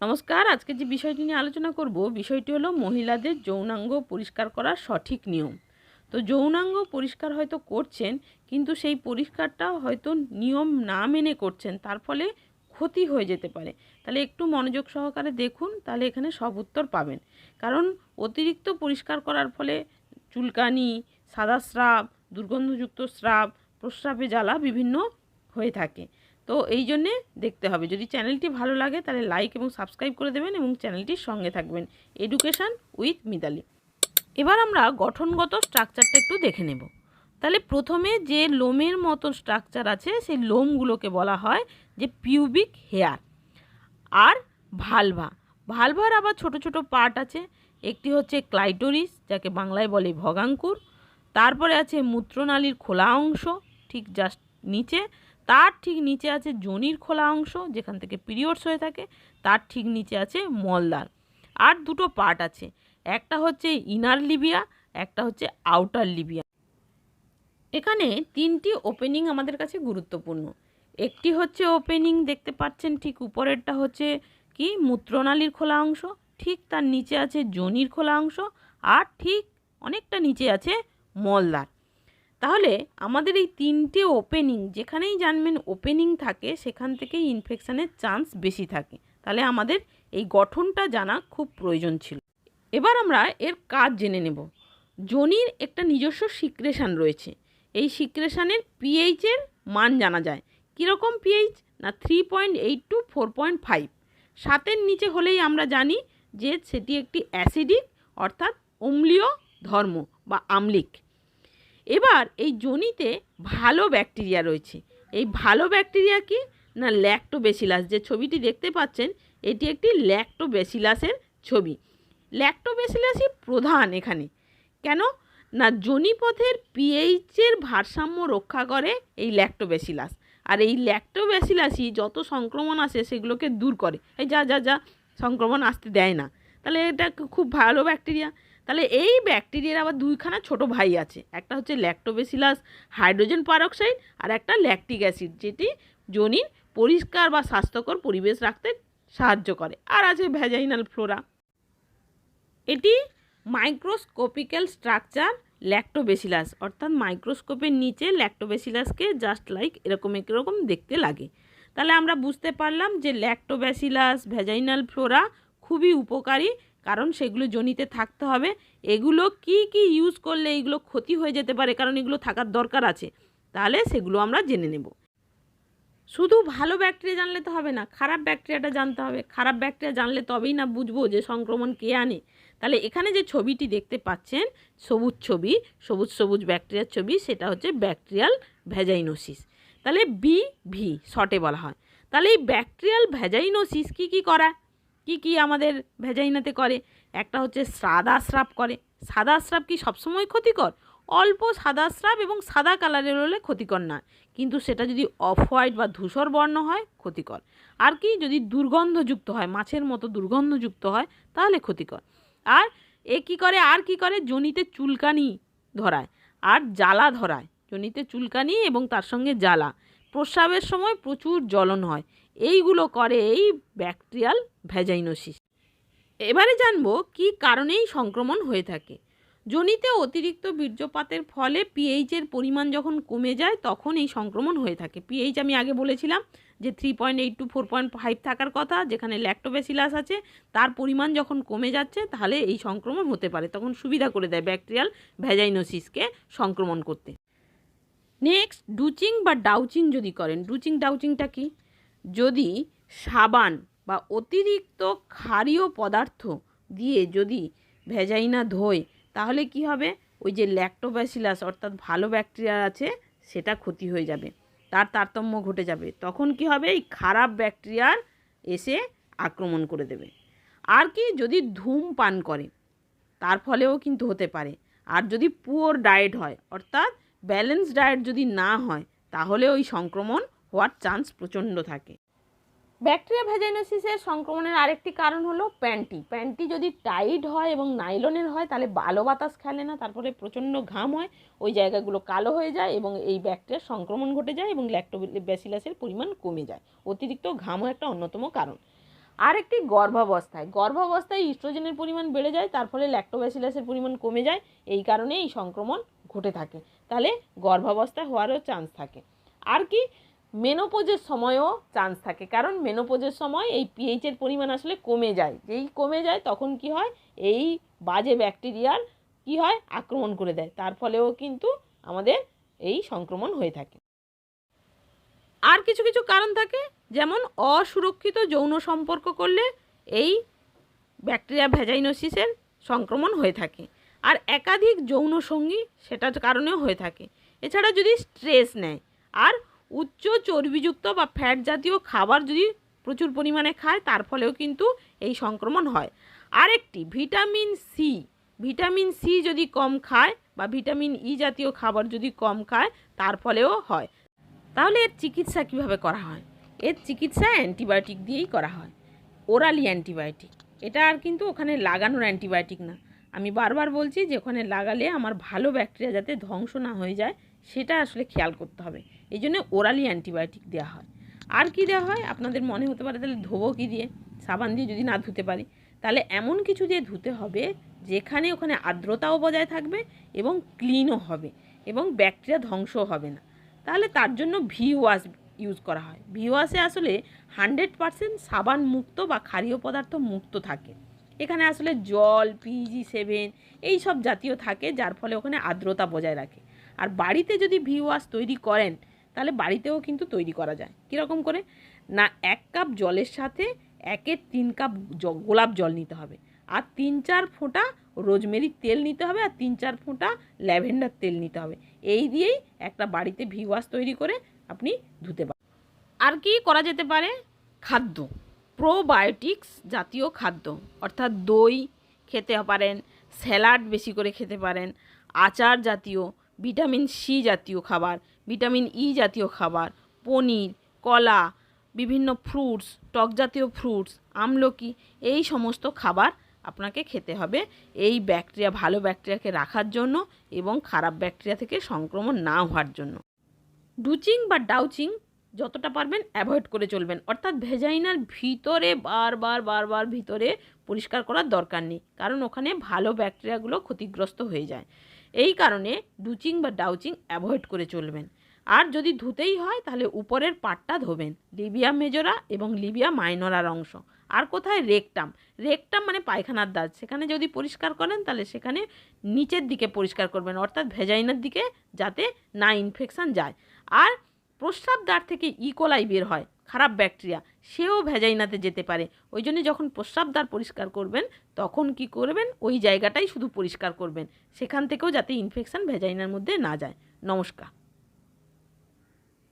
নমস্কার, আজকে যে বিষয়টি নিয়ে আলোচনা করব, বিষয়টি হলো মহিলাদের যৌনাঙ্গ পরিষ্কার করার সঠিক নিয়ম। তো যৌনাঙ্গ পরিষ্কার হয়তো করছেন, কিন্তু সেই পরিষ্কারটা হয়তো নিয়ম না মেনে করছেন, তার ফলে ক্ষতি হয়ে যেতে পারে। তাহলে একটু মনোযোগ সহকারে দেখুন, তাহলে এখানে সব উত্তর পাবেন। কারণ অতিরিক্ত পরিষ্কার করার ফলে চুলকানি, সাদা স্রাব, দুর্গন্ধযুক্ত স্রাব, প্রস্রাবে জ্বালা বিভিন্ন হয়ে থাকে। তো এই জন্যে দেখতে হবে। যদি চ্যানেলটি ভালো লাগে তাহলে লাইক এবং সাবস্ক্রাইব করে দেবেন এবং চ্যানেলটির সঙ্গে থাকবেন। এডুকেশান উইথ মিতালি এবার আমরা গঠনগত স্ট্রাকচারটা একটু দেখে নেব। তাহলে প্রথমে যে লোমের মতো স্ট্রাকচার আছে, সেই লোমগুলোকে বলা হয় যে পিউবিক হেয়ার আর ভালভা ভালভার আবার ছোট ছোট পার্ট আছে। একটি হচ্ছে ক্লাইটোরিস যাকে বাংলায় বলে ভগাঙ্কুর। তারপরে আছে মূত্রনালীর খোলা অংশ, ঠিক জাস্ট নিচে। তার ঠিক নিচে আছে যোনির খোলা অংশ, যেখান থেকে পিরিয়ডস হয়ে থাকে, তার ঠিক নিচে আছে মলদার আর দুটো পার্ট আছে, একটা হচ্ছে ইনার লিবিয়া, একটা হচ্ছে আউটার লিবিয়া। এখানে তিনটি ওপেনিং আমাদের কাছে গুরুত্বপূর্ণ। একটি হচ্ছে ওপেনিং, দেখতে পাচ্ছেন ঠিক উপরেরটা হচ্ছে কি, মূত্রনালীর খোলা অংশ, ঠিক তার নিচে আছে যোনির খোলা অংশ, আর ঠিক অনেকটা নিচে আছে মলদার তাহলে আমাদের এই তিনটে ওপেনিং যেখানেই জানবেন ওপেনিং থাকে, সেখান থেকেই ইনফেকশানের চান্স বেশি থাকে। তাহলে আমাদের এই গঠনটা জানা খুব প্রয়োজন ছিল। এবার আমরা এর কাজ জেনে নেব। যোনির একটা নিজস্ব সিক্রেশান রয়েছে। এই সিক্রেশানের পিএইচের মান জানা যায়। কীরকম পিএইচ না three point eight two four point five সাতের নিচে হলেই আমরা জানি যে সেটি একটি অ্যাসিডিক অর্থাৎ অম্লীয় ধর্ম বা আমলিক। এবার এই যোনিতে ভালো ব্যাকটেরিয়া রয়েছে। এই ভালো ব্যাকটেরিয়া কি? না ল্যাক্টোবেসিলাস যে ছবিটি দেখতে পাচ্ছেন, এটি একটি ল্যাক্টোবেসিলাসের ছবি। ল্যাক্টোবেসিলাসই প্রধান এখানে। কেন? না যোনিপথের পিএইচের ভারসাম্য রক্ষা করে এই ল্যাক্টোবেসিলাস আর এই ল্যাক্টোবেসিলাসই যত সংক্রমণ আসে, সেগুলোকে দূর করে। এই যা যা যা, সংক্রমণ আসতে দেয় না। তাহলে এটা খুব ভালো ব্যাকটেরিয়া। তাহলে এই ব্যাকটেরিয়ার আবার দুইখানা ছোট ভাই আছে। একটা হচ্ছে ল্যাক্টোবেসিলাস হাইড্রোজেন পারক্সাইড আর একটা ল্যাকটিক অ্যাসিড যেটি জনির পরিষ্কার বা স্বাস্থ্যকর পরিবেশ রাখতে সাহায্য করে। আর আছে ভ্যাজাইনাল ফ্লোরা এটি মাইক্রোস্কোপিক্যাল স্ট্রাকচার ল্যাক্টোবেসিলাস অর্থাৎ মাইক্রোস্কোপের নিচে ল্যাক্টোবেসিলাসকে জাস্ট লাইক এরকম একরকম দেখতে লাগে। তাহলে আমরা বুঝতে পারলাম যে ল্যাক্টোব্যাসিলাস ভ্যাজাইনাল ফ্লোরা খুবই উপকারী কারণ সেগুলো জনিতে থাকতে হবে। এগুলো কি কি ইউজ করলে এগুলো ক্ষতি হয়ে যেতে পারে? কারণ এগুলো থাকার দরকার আছে। তাহলে সেগুলো আমরা জেনে নেব। শুধু ভালো ব্যাকটেরিয়া জানলে তো হবে না, খারাপ ব্যাকটেরিয়াটা জানতে হবে। খারাপ ব্যাকটেরিয়া জানলে তবেই না বুঝব যে সংক্রমণ কে আনে। তাহলে এখানে যে ছবিটি দেখতে পাচ্ছেন, সবুজ ছবি, সবুজ সবুজ ব্যাকটেরিয়ার ছবি, সেটা হচ্ছে ব্যাকটেরিয়াল ভ্যাজাইনোসিস তাহলে বি ভি শর্টে বলা হয়। তাহলে এই ব্যাকটেরিয়াল ভ্যাজাইনোসিস কী কী করা? কি কি আমাদের ভেজাইনাতে করে? একটা হচ্ছে সাদা স্রাব করে। সাদা স্রাব কি সবসময় ক্ষতিকর? অল্প সাদা স্রাব এবং সাদা কালারের হলে ক্ষতিকর না। কিন্তু সেটা যদি অফ হোয়াইট বা ধূসর বর্ণ হয়, ক্ষতিকর। আর কি, যদি দুর্গন্ধযুক্ত হয়, মাছের মতো দুর্গন্ধযুক্ত হয়, তাহলে ক্ষতিকর। আর এ কী করে, আর কি করে? জনিতে চুলকানি ধরায়। আর জ্বালা ধরায়। জনিতে চুলকানি এবং তার সঙ্গে জ্বালা। প্রস্রাবের সময় প্রচুর জ্বলন হয়। এইগুলো করে এই ব্যাকটেরিয়াল ভ্যাজাইনোসিস। এবারে জানব কি কারণেই সংক্রমণ হয়ে থাকে। জনিতে অতিরিক্ত বীর্যপাতের ফলে পিএইচের পরিমাণ যখন কমে যায়, তখন এই সংক্রমণ হয়ে থাকে। পিএইচ আমি আগে বলেছিলাম যে three point eight two four point five থাকার কথা, যেখানে ল্যাক্টোবেসিলাস আছে, তার পরিমাণ যখন কমে যাচ্ছে, তাহলে এই সংক্রমণ হতে পারে। তখন সুবিধা করে দেয় ব্যাকটেরিয়াল ভ্যাজাইনোসিসকে সংক্রমণ করতে। নেক্সট ডুচিং বা ডাউচিং যদি করেন ডুচিং ডাউচিংটা কি? যদি সাবান বা অতিরিক্ত ক্ষারীয় পদার্থ দিয়ে যদি ভেজাইনা ধোয়, তাহলে কি হবে? ওই যে ল্যাক্টোব্যাসিলাস অর্থাৎ ভালো ব্যাকটেরিয়া আছে, সেটা ক্ষতি হয়ে যাবে। তার তারতম্য ঘটে যাবে। তখন কি হবে? এই খারাপ ব্যাকটেরিয়ার এসে আক্রমণ করে দেবে। আর কি, যদি ধূমপান করে, তার ফলেও কিন্তু হতে পারে। আর যদি পুয়োর ডায়েট হয়, অর্থাৎ ব্যালেন্স ডায়েট যদি না হয়, তাহলে ওই সংক্রমণ হওয়ার চান্স প্রচণ্ড থাকে। ব্যাকটেরিয়া ভ্যাজাইনোসিসের সংক্রমণের আরেকটি কারণ হলো প্যান্টি। প্যান্টি যদি টাইট হয় এবং নাইলনের হয়, তাহলে বালো বাতাস খেলে না, তারপরে প্রচণ্ড ঘাম হয়, ওই জায়গাগুলো কালো হয়ে যায় এবং এই ব্যাকটেরিয়ার সংক্রমণ ঘটে যায় এবং ল্যাক্টোব্যাসিলাসের পরিমাণ কমে যায়। অতিরিক্ত ঘামও একটা অন্যতম কারণ। আরেকটি গর্ভাবস্থায়। গর্ভাবস্থায় ইস্ট্রোজেনের পরিমাণ বেড়ে যায়, তার ফলে ল্যাক্টোব্যাসিলাসের পরিমাণ কমে যায়, এই কারণে এই সংক্রমণ ঘটে থাকে। তাহলে গর্ভাবস্থায় হওয়ারও চান্স থাকে। আর কি? মেনোপোজের সময়ও চান্স থাকে। কারণ মেনোপোজের সময় এই পিএইচের পরিমাণ আসলে কমে যায়। যেই কমে যায় তখন কি হয়? এই বাজে ব্যাকটেরিয়ার কি হয়? আক্রমণ করে দেয়। তার ফলেও কিন্তু আমাদের এই সংক্রমণ হয়ে থাকে। আর কিছু কিছু কারণ থাকে। যেমন অসুরক্ষিত যৌন সম্পর্ক করলে এই ব্যাকটেরিয়া ভ্যাজাইনোসিসের সংক্রমণ হয়ে থাকে। আর একাধিক যৌন সঙ্গী সেটার কারণেও হয়ে থাকে। এছাড়া যদি স্ট্রেস নেয়, আর উচ্চ চর্বিযুক্ত বা ফ্যাট জাতীয় খাবার যদি প্রচুর পরিমাণে খায়, তার ফলেও কিন্তু এই সংক্রমণ হয়। আরেকটি ভিটামিন সি ভিটামিন সি যদি কম খায় বা ভিটামিন ই জাতীয় খাবার যদি কম খায়, তার ফলেও হয়। তাহলে এর চিকিৎসা কীভাবে করা হয়? এর চিকিৎসা অ্যান্টিবায়োটিক দিয়েই করা হয়। Orally antibiotic. এটা আর কিন্তু ওখানে লাগানোর অ্যান্টিবায়োটিক না। আমি বারবার বলছি যে, ওখানে লাগালে আমার ভালো ব্যাকটেরিয়া যাতে ধ্বংস না হয়ে যায় সেটা আসলে খেয়াল করতে হবে। এই জন্য ওরালি অ্যান্টিবায়োটিক দেওয়া হয়। আর কি দেওয়া হয়? আপনাদের মনে হতে পারে তাহলে ধোবো কি দিয়ে? সাবান দিয়ে যদি না ধুতে পারি। তাহলে এমন কিছু দিয়ে ধুতে হবে যেখানে ওখানে আর্দ্রতাও বজায় থাকবে এবং ক্লিনও হবে এবং ব্যাকটেরিয়া ধ্বংসও হবে না। তাহলে তার জন্য ভি ওয়াশ ইউজ করা হয়। ভি ওয়াশে আসলে হান্ড্রেড পারসেন্ট সাবান মুক্ত বা ক্ষারীয় পদার্থ মুক্ত থাকে। এখানে আসলে জল পিজি সেভেন এই সব জাতীয় থাকে, যার ফলে ওখানে আর্দ্রতা বজায় রাখে। আর বাড়িতে যদি ভি ওয়াশ তৈরি করেন, তাহলে বাড়িতেও কিন্তু তৈরি করা যায়। কীরকম করে? না, এক কাপ জলের সাথে একের তিন কাপ গোলাপ জল নিতে হবে। আর তিন চার ফোঁটা রোজমেরির তেল নিতে হবে আর তিন চার ফোঁটা ল্যাভেন্ডার তেল নিতে হবে। এই দিয়েই একটা বাড়িতে ভি ওয়াশ তৈরি করে আপনি ধুতে পারেন আর কি করা যেতে পারে? খাদ্য। প্রোবায়োটিক্স জাতীয় খাদ্য। অর্থাৎ দই খেতে পারেন, স্যালাড বেশি করে খেতে পারেন, আচার জাতীয় ভিটামিন সি জাতীয় খাবার, ভিটামিন ই জাতীয় খাবার, পনির, কলা, বিভিন্ন ফ্রুটস টক জাতীয় ফ্রুটস আমলকি, এই সমস্ত খাবার আপনাকে খেতে হবে। এই ব্যাকটেরিয়া ভালো ব্যাকটেরিয়াকে রাখার জন্য এবং খারাপ ব্যাকটেরিয়া থেকে সংক্রমণ না হওয়ার জন্য। ডুচিং বা ডাউচিং যতটা পারবেন অ্যাভয়েড করে চলবেন। অর্থাৎ ভেজাইনার ভিতরে বারবার বারবার ভিতরে পরিষ্কার করার দরকার নেই। কারণ ওখানে ভালো ব্যাকটেরিয়াগুলো ক্ষতিগ্রস্ত হয়ে যায়। এই কারণে ডুচিং বা ডাউচিং অ্যাভয়েড করে চলবেন। আর যদি ধুতেই হয়, তাহলে উপরের পাটটা ধোবেন। লিবিয়া মেজরা এবং লিবিয়া মাইনরার অংশ। আর কোথায়? রেকটাম। রেকটাম মানে পায়খানার দাঁত। সেখানে যদি পরিষ্কার করেন, তাহলে সেখানে নিচের দিকে পরিষ্কার করবেন। অর্থাৎ ভেজাইনার দিকে যাতে না ইনফেকশান যায়। আর প্রস্রাব দ্বার থেকে ইকোলাই বের হয়। খারাপ ব্যাকটেরিয়া, সেও ভেজাইনাতে যেতে পারে। ওই জন্য যখন প্রস্রাবদ্বার পরিষ্কার করবেন, তখন কি করবেন? ওই জায়গাটাই শুধু পরিষ্কার করবেন। সেখান থেকেও যাতে ইনফেকশান ভেজাইনার মধ্যে না যায়। নমস্কার।